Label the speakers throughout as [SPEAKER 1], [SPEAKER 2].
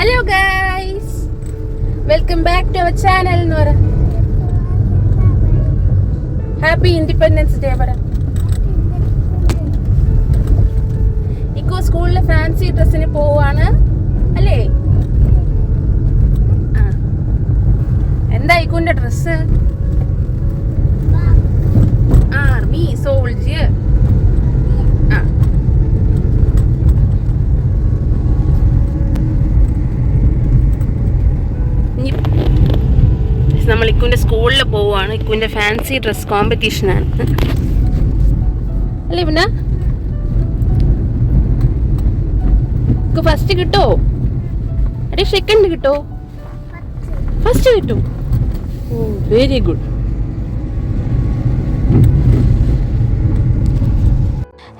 [SPEAKER 1] Hello guys welcome back to our channel എന്ന് പറ happy independence day പറ ഇക്കോ സ്കൂളിലെ ഫാൻസി ഡ്രസ്സിന് പോവാണ് അല്ലേ? ആ. എന്താ ഇക്കോന്റെ ഡ്രസ്സ് ആർമി സോൾജിയർ ആ ഇനി നമ്മൾ ഇക്കുവിന്റെ പോവുകയാണ് ഇക്കുവിന്റെ ഫാൻസി ഡ്രസ് കോമ്പറ്റീഷനാണ് അല്ലേ പിന്നെ ഫസ്റ്റ് കിട്ടോ? അടേ സെക്കൻഡ് കിട്ടോ? ഫസ്റ്റ് കിട്ടും. Oh very good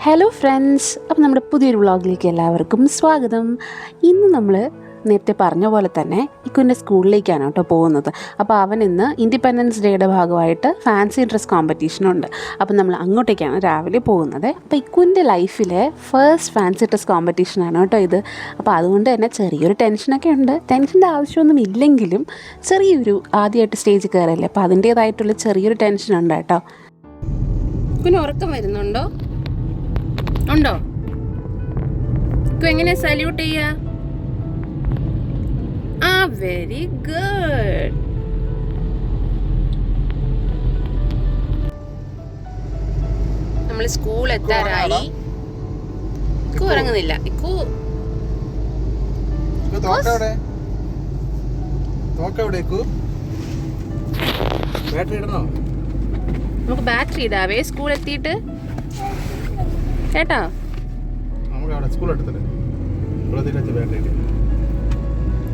[SPEAKER 1] hello friends അപ്പം നമ്മുടെ പുതിയൊരു വ്ളോഗിലേക്ക് എല്ലാവർക്കും സ്വാഗതം. ഇന്ന് നമ്മൾ നേരത്തെ പറഞ്ഞ പോലെ തന്നെ ഇക്കുന്റെ സ്കൂളിലേക്കാണ് കേട്ടോ പോകുന്നത്. അപ്പോൾ അവൻ ഇന്ന് ഇൻഡിപെൻഡൻസ് ഡേയുടെ ഭാഗമായിട്ട് ഫാൻസി ഡ്രസ് കോമ്പറ്റീഷനുണ്ട് അപ്പോൾ നമ്മൾ അങ്ങോട്ടേക്കാണ് രാവിലെ പോകുന്നത്. അപ്പോൾ ഇക്കുന്റെ ലൈഫിലെ ഫസ്റ്റ് ഫാൻസി ഡ്രസ് കോമ്പറ്റീഷനാണ് കേട്ടോ ഇത്. അപ്പോൾ അതുകൊണ്ട് തന്നെ ചെറിയൊരു ടെൻഷനൊക്കെ ഉണ്ട്. ടെൻഷന്റെ ആവശ്യമൊന്നും ഇല്ലെങ്കിലും ചെറിയൊരു ആദ്യമായിട്ട് സ്റ്റേജ് കയറല്ലേ അപ്പോൾ അതിന്റേതായിട്ടുള്ള ചെറിയൊരു ടെൻഷൻ ഉണ്ട് കേട്ടോ. ഇക്കുന് ഉറക്കം വരുന്നുണ്ടോ? ഉണ്ടോ? ഇക്കു എങ്ങനെ സല്യൂട്ട് ചെയ്യാ ആ വെരി ഗുഡ് നമ്മൾ സ്കൂൾ എത്താറായി. ഇക്കു ഉറങ്ങുന്നില്ല. ഇക്കു നമുക്ക് ബാറ്ററി ഇടാവേ. സ്കൂൾ എത്തിയിട്ട്. കേട്ടോ
[SPEAKER 2] നമുക്ക് അവിടെ സ്കൂൾ എടുത്തില്ലേ ബാറ്ററി ഇടും.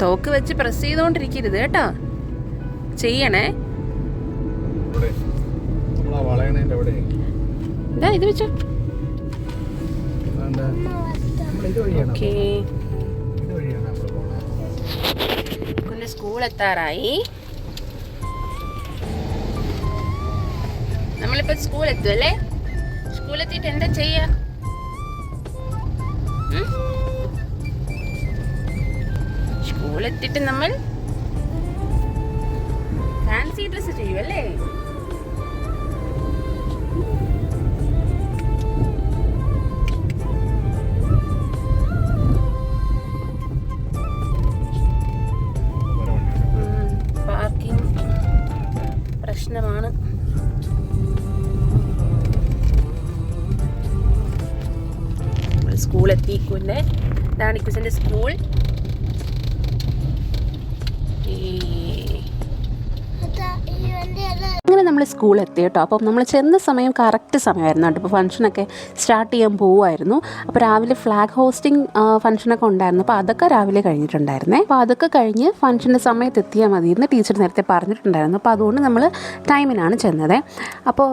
[SPEAKER 1] തോക്ക് വെച്ച് പ്രസ് ചെയ്തോണ്ടിരിക്കരുത് കേട്ടോ. ചെയ്യണേ. ഇതാ ഇത് വെച്ചോ. ഓക്കേ. കൊണ്ട് സ്കൂൾ എത്താറായി. നമ്മളിപ്പോ സ്കൂൾ എത്തും അല്ലേ സ്കൂൾ എത്തിയിട്ട് എന്താ ചെയ്യാ? എത്തിയിട്ട് നമ്മൾ ഫാൻസി ഡ്രസ് ചെയ്യും അല്ലേ പാർക്കിംഗ് പ്രശ്നമാണ്. സ്കൂൾ എത്തിക്കൂന്നെ. ഇതാണ് ഇക്കുസിന്റെ സ്കൂൾ അങ്ങനെ നമ്മൾ സ്കൂൾ എത്തി കേട്ടോ. അപ്പം നമ്മൾ ചെന്ന സമയം കറക്റ്റ് സമയമായിരുന്നു കേട്ടോ. ഇപ്പോൾ ഫംഗ്ഷനൊക്കെ സ്റ്റാർട്ട് ചെയ്യാൻ പോവുമായിരുന്നു. അപ്പോൾ രാവിലെ ഫ്ലാഗ് ഹോസ്റ്റിംഗ് ഫംഗ്ഷനൊക്കെ ഉണ്ടായിരുന്നു. അപ്പോൾ അതൊക്കെ രാവിലെ കഴിഞ്ഞിട്ടുണ്ടായിരുന്നേ. അപ്പോൾ അതൊക്കെ കഴിഞ്ഞ് ഫംഗ്ഷന്റെ സമയത്ത് എത്തിയാൽ മതി എന്ന് ടീച്ചർ നേരത്തെ പറഞ്ഞിട്ടുണ്ടായിരുന്നു. അപ്പോൾ അതുകൊണ്ട് നമ്മൾ ടൈമിനാണ് ചെന്നത്. അപ്പോൾ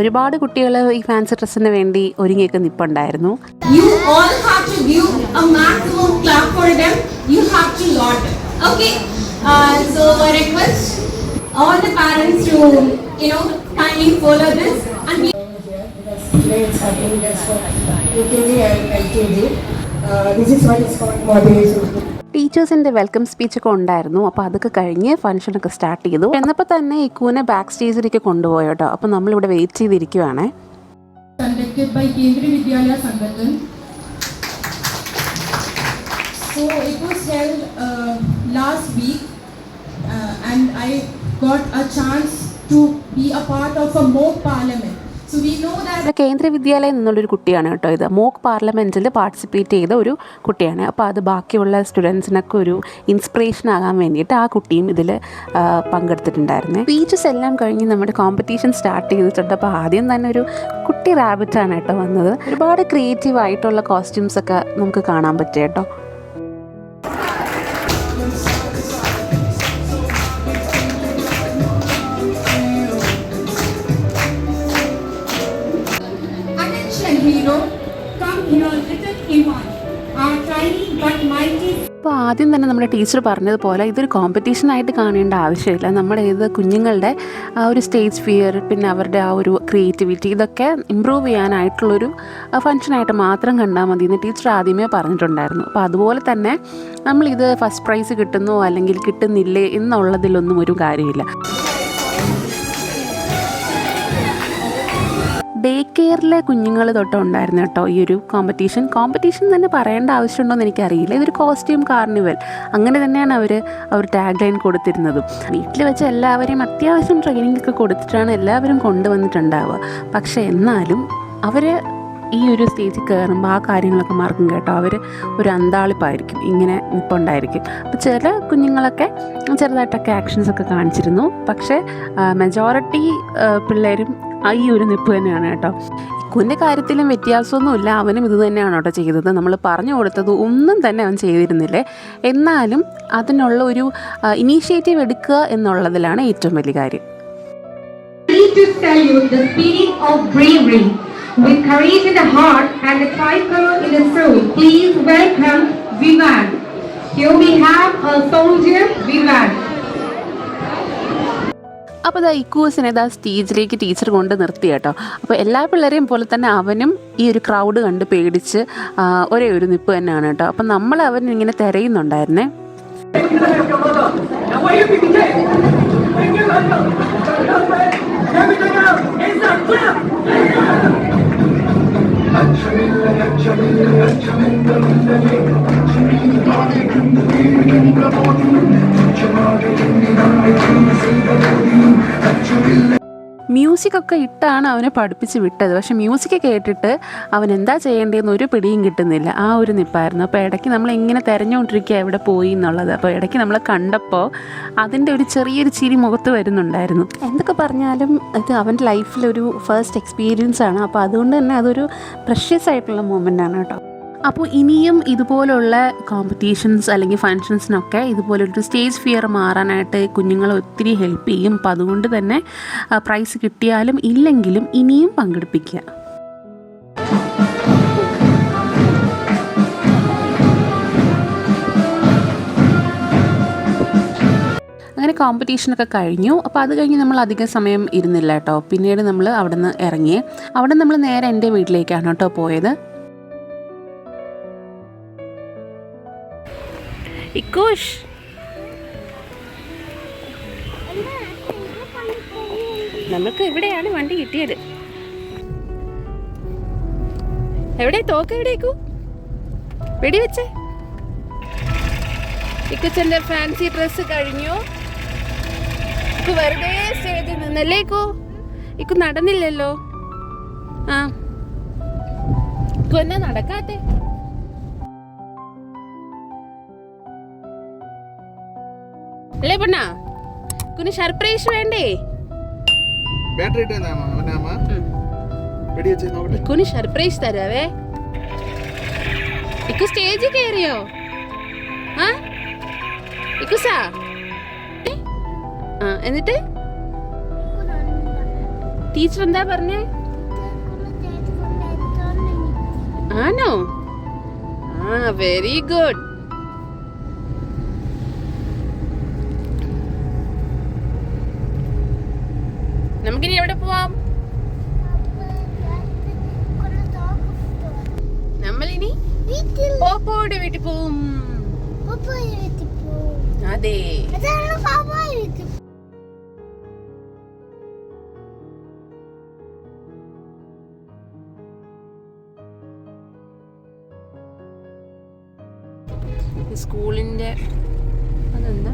[SPEAKER 1] ഒരുപാട് കുട്ടികൾ ഈ ഫാൻസി ഡ്രസ്സിന് വേണ്ടി ഒരുങ്ങിയൊക്കെ നിൽപ്പുണ്ടായിരുന്നു
[SPEAKER 3] You have to laud. Okay. Uh, so request. All the parents to you know kindly follow this and we
[SPEAKER 4] just for UKG and LKG. Uh, this is what is called.
[SPEAKER 1] ടീച്ചേഴ്സിന്റെ welcome സ്പീച്ചൊക്കെ ഉണ്ടായിരുന്നു അപ്പോൾ അതൊക്കെ കഴിഞ്ഞ് ഫംഗ്ഷനൊക്കെ start ചെയ്തു എന്നപ്പോൾ തന്നെ ഇക്കൂനെ back സ്റ്റേജിലേക്ക് കൊണ്ടുപോയി കേട്ടോ അപ്പോൾ നമ്മളിവിടെ വെയിറ്റ് ചെയ്തിരിക്കുവാണേ
[SPEAKER 3] conducted by Kendriya Vidyalaya Sangathan. So it was held uh, last week uh, and I got a chance to be a part of a mock parliament.
[SPEAKER 1] കേന്ദ്ര വിദ്യാലയം നിന്നുള്ളൊരു കുട്ടിയാണ് കേട്ടോ ഇത്. മോക്ക് പാർലമെന്റിൽ പാർട്ടിസിപ്പേറ്റ് ചെയ്ത ഒരു കുട്ടിയാണ്. അപ്പോൾ അത് ബാക്കിയുള്ള സ്റ്റുഡൻസിനൊക്കെ ഒരു ഇൻസ്പിറേഷൻ ആകാൻ വേണ്ടിയിട്ട് ആ കുട്ടിയും ഇതിൽ പങ്കെടുത്തിട്ടുണ്ടായിരുന്നു. സ്പീച്ചസ് എല്ലാം കഴിഞ്ഞ് നമ്മുടെ കോമ്പറ്റീഷൻ സ്റ്റാർട്ട് ചെയ്തിട്ടുണ്ട്. അപ്പോൾ ആദ്യം തന്നെ ഒരു കുട്ടി റാബിറ്റാണ് കേട്ടോ വന്നത്. ഒരുപാട് ക്രിയേറ്റീവ് ആയിട്ടുള്ള കോസ്റ്റ്യൂംസ് ഒക്കെ നമുക്ക് കാണാൻ പറ്റും കേട്ടോ. ആദ്യം തന്നെ നമ്മുടെ ടീച്ചർ പറഞ്ഞതുപോലെ ഇതൊരു കോമ്പറ്റീഷനായിട്ട് കാണേണ്ട ആവശ്യമില്ല. നമ്മുടെ ഇത് കുഞ്ഞുങ്ങളുടെ ആ ഒരു സ്റ്റേജ് ഫിയർ പിന്നെ അവരുടെ ആ ഒരു ക്രിയേറ്റിവിറ്റി ഇതൊക്കെ ഇമ്പ്രൂവ് ചെയ്യാനായിട്ടുള്ളൊരു ഫങ്ഷനായിട്ട് മാത്രം കണ്ടാൽ മതി എന്ന് ടീച്ചർ ആദ്യമേ പറഞ്ഞിട്ടുണ്ടായിരുന്നു. അപ്പോൾ അതുപോലെ തന്നെ നമ്മളിത് ഫസ്റ്റ് പ്രൈസ് കിട്ടുന്നോ അല്ലെങ്കിൽ കിട്ടുന്നില്ലേ എന്നുള്ളതിലൊന്നും ഒരു കാര്യമില്ല. ഡേ കെയറിലെ കുഞ്ഞുങ്ങൾ തൊട്ടുണ്ടായിരുന്നു കേട്ടോ ഈ ഒരു കോമ്പറ്റീഷൻ കോമ്പറ്റീഷൻ തന്നെ പറയേണ്ട ആവശ്യമുണ്ടോയെന്ന് എനിക്കറിയില്ല. ഇതൊരു കോസ്റ്റ്യൂം കാർണിവൽ അങ്ങനെ തന്നെയാണ് അവർ അവർ ടാഗ് ലൈൻ കൊടുത്തിരുന്നതും. വീട്ടിൽ വെച്ച് എല്ലാവരെയും അത്യാവശ്യം ട്രെയിനിങ് ഒക്കെ കൊടുത്തിട്ടാണ് എല്ലാവരും കൊണ്ടുവന്നിട്ടുണ്ടാവുക. പക്ഷേ എന്നാലും അവർ ഈ ഒരു സ്റ്റേജിൽ കയറുമ്പോൾ ആ കാര്യങ്ങളൊക്കെ മറക്കും കേട്ടോ. അവർ ഒരു അന്താളിപ്പായിരിക്കും. ഇങ്ങനെ നിൽപ്പുണ്ടായിരിക്കും അപ്പോൾ ചില കുഞ്ഞുങ്ങളൊക്കെ ചെറുതായിട്ടൊക്കെ ആക്ഷൻസ് ഒക്കെ കാണിച്ചിരുന്നു. പക്ഷേ മെജോറിറ്റി പിള്ളേരും ഈ ഒരു നിപ്പ് തന്നെയാണ് കേട്ടോ ഇക്കുവിന്റെ കാര്യത്തിലും വ്യത്യാസമൊന്നുമില്ല അവനും ഇത് തന്നെയാണ് കേട്ടോ ചെയ്തത് നമ്മൾ പറഞ്ഞു കൊടുത്തത് ഒന്നും തന്നെ അവൻ ചെയ്തിരുന്നില്ലേ എന്നാലും അതിനുള്ള ഒരു ഇനീഷ്യേറ്റീവ് എടുക്കുക എന്നുള്ളതിലാണ് ഏറ്റവും വലിയ കാര്യം.
[SPEAKER 5] With courage in the heart and the in soul, please welcome Vivan. Here we have a soldier, Vivan.
[SPEAKER 1] അപ്പോൾ ഇതാ ഇക്കൂസിനെ ഇതാ സ്റ്റേജിലേക്ക് ടീച്ചർ കൊണ്ട് നിർത്തി കേട്ടോ അപ്പോൾ എല്ലാ പിള്ളേരെയും പോലെ തന്നെ അവനും ഈ ഒരു ക്രൗഡ് കണ്ട് പേടിച്ച് ഒരേ ഒരു നിപ്പ് തന്നെയാണ് കേട്ടോ അപ്പം നമ്മൾ അവൻ ഇങ്ങനെ തിരയുന്നുണ്ടായിരുന്നേ മ്യൂസിക് ഒക്കെ ഇട്ടാണ് അവനെ പഠിപ്പിച്ച് വിട്ടത്. പക്ഷേ മ്യൂസിക് കേട്ടിട്ട് അവൻ എന്താ ചെയ്യേണ്ടതെന്ന് ഒരു പിടിയും കിട്ടുന്നില്ല. ആ ഒരു നിപ്പായിരുന്നു. അപ്പോൾ ഇടയ്ക്ക് നമ്മൾ ഇങ്ങനെ തിരഞ്ഞുകൊണ്ടിരിക്കുക എവിടെ പോയി എന്നുള്ളത്. അപ്പോൾ ഇടയ്ക്ക് നമ്മൾ കണ്ടപ്പോൾ അതിന്റെ ഒരു ചെറിയൊരു ചിരി മുഖത്ത് വരുന്നുണ്ടായിരുന്നു. എന്തൊക്കെ പറഞ്ഞാലും ഇത് അവന്റെ ലൈഫിലൊരു ഫസ്റ്റ് എക്സ്പീരിയൻസ് ആണ്. അപ്പോൾ അതുകൊണ്ട് തന്നെ അതൊരു പ്രഷ്യസ് ആയിട്ടുള്ള മൂമെന്റ് ആണ് കേട്ടോ. അപ്പോൾ ഇനിയും ഇതുപോലുള്ള കോമ്പറ്റീഷൻസ് അല്ലെങ്കിൽ ഫങ്ഷൻസിനൊക്കെ ഇതുപോലൊരു സ്റ്റേജ് ഫിയർ മാറാനായിട്ട് കുഞ്ഞുങ്ങളെ ഒത്തിരി ഹെൽപ്പ് ചെയ്യും. അപ്പം അതുകൊണ്ട് തന്നെ പ്രൈസ് കിട്ടിയാലും ഇല്ലെങ്കിലും ഇനിയും പങ്കെടുപ്പിക്കുക. അങ്ങനെ കോമ്പറ്റീഷനൊക്കെ കഴിഞ്ഞു. അപ്പോൾ അത് കഴിഞ്ഞ് നമ്മൾ അധികം സമയം ഇരുന്നില്ല കേട്ടോ. പിന്നീട് നമ്മൾ അവിടെ നിന്ന് ഇറങ്ങി. അവിടെ നമ്മൾ നേരെ എന്റെ വീട്ടിലേക്കാണ് കേട്ടോ പോയത്. ഇക്കോഷ്. നമുക്ക് ഇവിടെയാണ് വണ്ടി കിട്ടിയത്. എവിടെ? തോക്ക് എവിടേക്കു വെടിവെച്ചേ. ഇക്കുച്ചന്റെ ഫാൻസി ഡ്രസ് കഴിഞ്ഞു. ഇക്കു വെറുതെ സ്റ്റേജിൽ നിന്നല്ലേ ഇക്കു? ഇക്കു നടന്നില്ലല്ലോ. ആ. ഇക്കു എന്നാ നടക്കാത്തെ? അല്ലേ പെണ്ണാ കുന് സർപ്രൈസ് വേണ്ടേ?
[SPEAKER 2] ബാറ്ററി ഇട്ടേ അവനെ അമ്മ. വെടി വെച്ച് നോക്കട്ടെ.
[SPEAKER 1] കുന് സർപ്രൈസ് തരാവേ. ഇക്കു സ്റ്റേജിൽ കയറിയോ ആ? ഇക്കുസാ? ഏ? ആ എന്നിട്ട്? ടീച്ചർ എന്താ പറഞ്ഞേ? ആണോ? ആ വെരി ഗുഡ് നമുക്കിനി എവിടെ പോവാം? നമ്മളിനി പോപ്പോയുടെ വീട്ടിൽ പോവും. അതെ. സ്കൂളിന്റെ അതെന്താ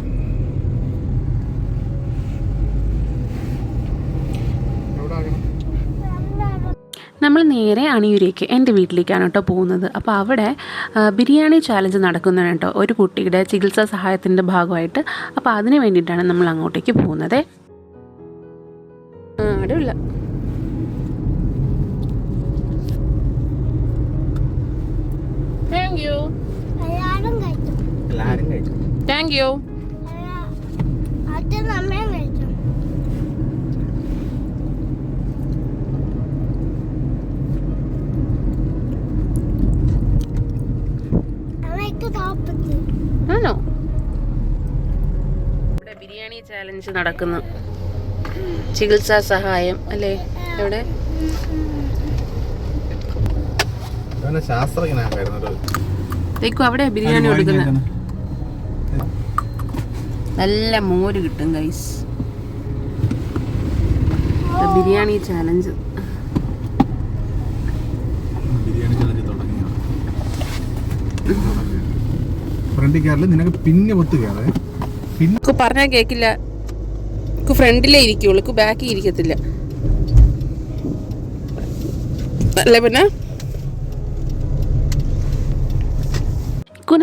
[SPEAKER 2] എവിടെ ആകണം
[SPEAKER 1] നമ്മൾ നേരെ അണിയൂരേക്ക് എന്റെ വീട്ടിലേക്കാണ് കേട്ടോ പോകുന്നത്. അപ്പോൾ അവിടെ ബിരിയാണി ചാലഞ്ച് നടക്കുന്നതാണ് കേട്ടോ ഒരു കുട്ടിയുടെ ചികിത്സാ സഹായത്തിന്റെ ഭാഗമായിട്ട്. അപ്പോൾ അതിന് വേണ്ടിയിട്ടാണ് നമ്മൾ അങ്ങോട്ടേക്ക് പോകുന്നത്. ആ അടിപൊളിയ താങ്ക് യു
[SPEAKER 2] എല്ലാരും കഴിച്ചു.
[SPEAKER 1] താങ്ക് യു
[SPEAKER 6] അച്ഛൻ അമ്മയും
[SPEAKER 1] ആണോ? ഇവിടെ ബിരിയാണി ചാലഞ്ച് നടക്കുന്നു. ചികിത്സാ സഹായം അല്ലേ? തേക്കും അവിടെ ബിരിയാണി കൊടുക്കുന്നത് നല്ല മോര് കിട്ടും guys biryani challenge
[SPEAKER 2] biryani challenge തുടങ്ങിയ? ഫ്രണ്ടിൽ കയറില്ല നിനക്ക് പിന്നെ ഒത്ത് കയറേ പിന്നെ
[SPEAKER 1] പറഞ്ഞാൽ കേക്കില്ല. ഫ്രണ്ടിലേ ഇരിക്കുള്ളൂ ബാക്കിൽ ഇരിക്കത്തില്ല. അല്ലേ പിന്നെ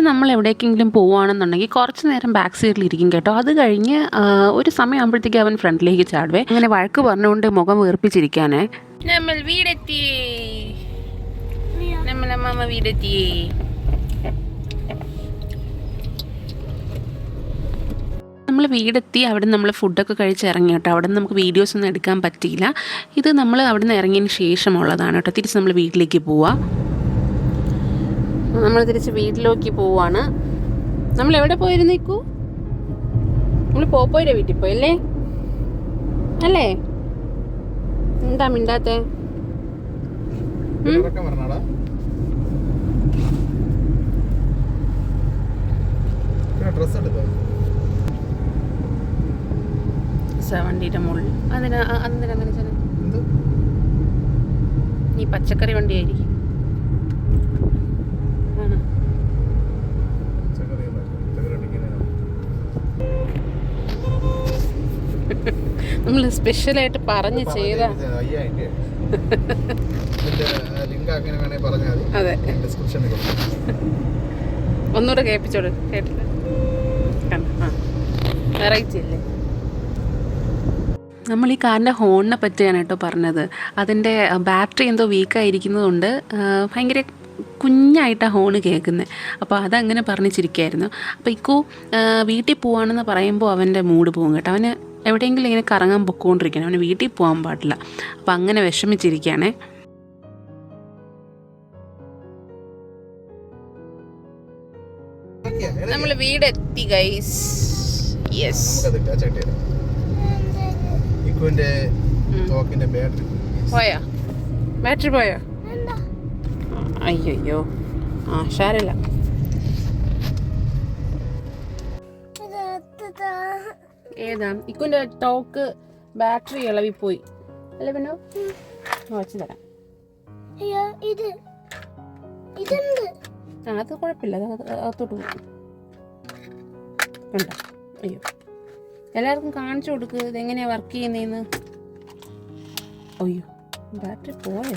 [SPEAKER 1] നമ്മൾ എവിടേക്കെങ്കിലും പോവുകയാണെന്നുണ്ടെങ്കിൽ കുറച്ച് നേരം ബാക്ക് സൈഡിൽ ഇരിക്കും കേട്ടോ. അത് കഴിഞ്ഞ് ഒരു സമയമാകുമ്പോഴത്തേക്ക് അവൻ ഫ്രണ്ടിലേക്ക് ചാടുവേ. അങ്ങനെ വഴക്ക് പറഞ്ഞുകൊണ്ട് മുഖം വീർപ്പിച്ചിരിക്കാനേ. നമ്മൾ വീടെത്തി നമ്മളമ്മ വീടെത്തി നമ്മൾ വീടെത്തി അവിടെ നമ്മൾ ഫുഡൊക്കെ കഴിച്ച് ഇറങ്ങി കേട്ടോ. അവിടെ നമുക്ക് വീഡിയോസ് ഒന്നും എടുക്കാൻ പറ്റിയില്ല. ഇത് നമ്മൾ അവിടെ നിന്ന് ഇറങ്ങിയതിന് ശേഷമുള്ളതാണ് കേട്ടോ. തിരിച്ച് നമ്മൾ വീട്ടിലേക്ക് പോവാം. നമ്മൾ തിരിച്ച് വീട്ടിലേക്ക് പോവാണ്. നമ്മൾ എവിടെ പോയിരുന്നേക്കൂ നമ്മൾ പോപ്പോയുടെ വീട്ടിൽ പോയല്ലേ അല്ലേ? എന്താ മിണ്ടാത്തെ?
[SPEAKER 2] ഡ്രസ് എടുത്തോ?
[SPEAKER 1] വണ്ടിയുടെ മുകളിൽ. അതിന് അതിന് അങ്ങനെ
[SPEAKER 2] ചില
[SPEAKER 1] നീ പച്ചക്കറി വണ്ടിയായിരിക്കും. നമ്മൾ സ്പെഷ്യലായിട്ട് പറഞ്ഞ് ചെയ്ത. അതെ. ഒന്നുകൂടെ കേൾപ്പിച്ചോളൂ. കേട്ടില്ല? വെറൈറ്റി അല്ലേ? നമ്മൾ ഈ കാറിന്റെ ഹോണിനെ പറ്റിയാണ് കേട്ടോ പറഞ്ഞത്. അതിന്റെ ബാറ്ററി എന്തോ വീക്കായിരിക്കുന്നതുകൊണ്ട് ഭയങ്കര കുഞ്ഞായിട്ടാണ് ഹോണ് കേൾക്കുന്നത് അപ്പോൾ അതങ്ങനെ പറഞ്ഞ് ചിരിക്കായിരുന്നു അപ്പോൾ ഇക്കു വീട്ടിൽ പോവാണെന്ന് പറയുമ്പോൾ അവന്റെ മൂഡ് പോകും കേട്ടോ. അവന് എവിടെയെങ്കിലും ഇങ്ങനെ കറങ്ങാൻ പൊക്കോണ്ടിരിക്കണം. അവന് വീട്ടിൽ പോകാൻ പാടില്ല. അപ്പോൾ അങ്ങനെ വിഷമിച്ചിരിക്കുകയാണേ നമ്മൾ വീടെത്തി ഗൈസ് യെസ്
[SPEAKER 2] നമുക്കത് ടോക്കിന്റെ തോക്കിന്റെ ബാറ്ററി.
[SPEAKER 1] പോയാ? ബാറ്ററി പോയോ? അയ്യോ ആ ഷാരല്ല ഏതാ? ഇക്കുന്റെ ടോക്ക് ബാറ്ററി ഇളവിപ്പോയി. അല്ലേ പിന്നെ വെച്ച് തരാം.
[SPEAKER 6] ഇത്. ഇതെന്ത്
[SPEAKER 1] ആ അത് കുഴപ്പമില്ല. അത് അക- അകത്തോട്ട് പോകും കണ്ടോ? അയ്യോ. എല്ലാവർക്കും കാണിച്ചു കൊടുക്ക്. ഇതെങ്ങനെയാണ് വർക്ക് ചെയ്യുന്നതെന്ന് അയ്യോ ബാറ്ററി പോയോ?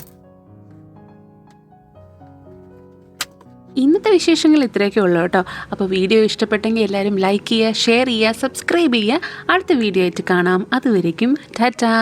[SPEAKER 1] ഇന്നത്തെ വിശേഷങ്ങൾ ഇത്രയൊക്കെ ഉള്ളൂ കേട്ടോ. അപ്പോൾ വീഡിയോ ഇഷ്ടപ്പെട്ടെങ്കിൽ എല്ലാവരും ലൈക്ക് ചെയ്യുക ഷെയർ ചെയ്യുക സബ്സ്ക്രൈബ് ചെയ്യുക. അടുത്ത വീഡിയോ ആയിട്ട് കാണാം. അതുവരേക്കും ടാറ്റാ.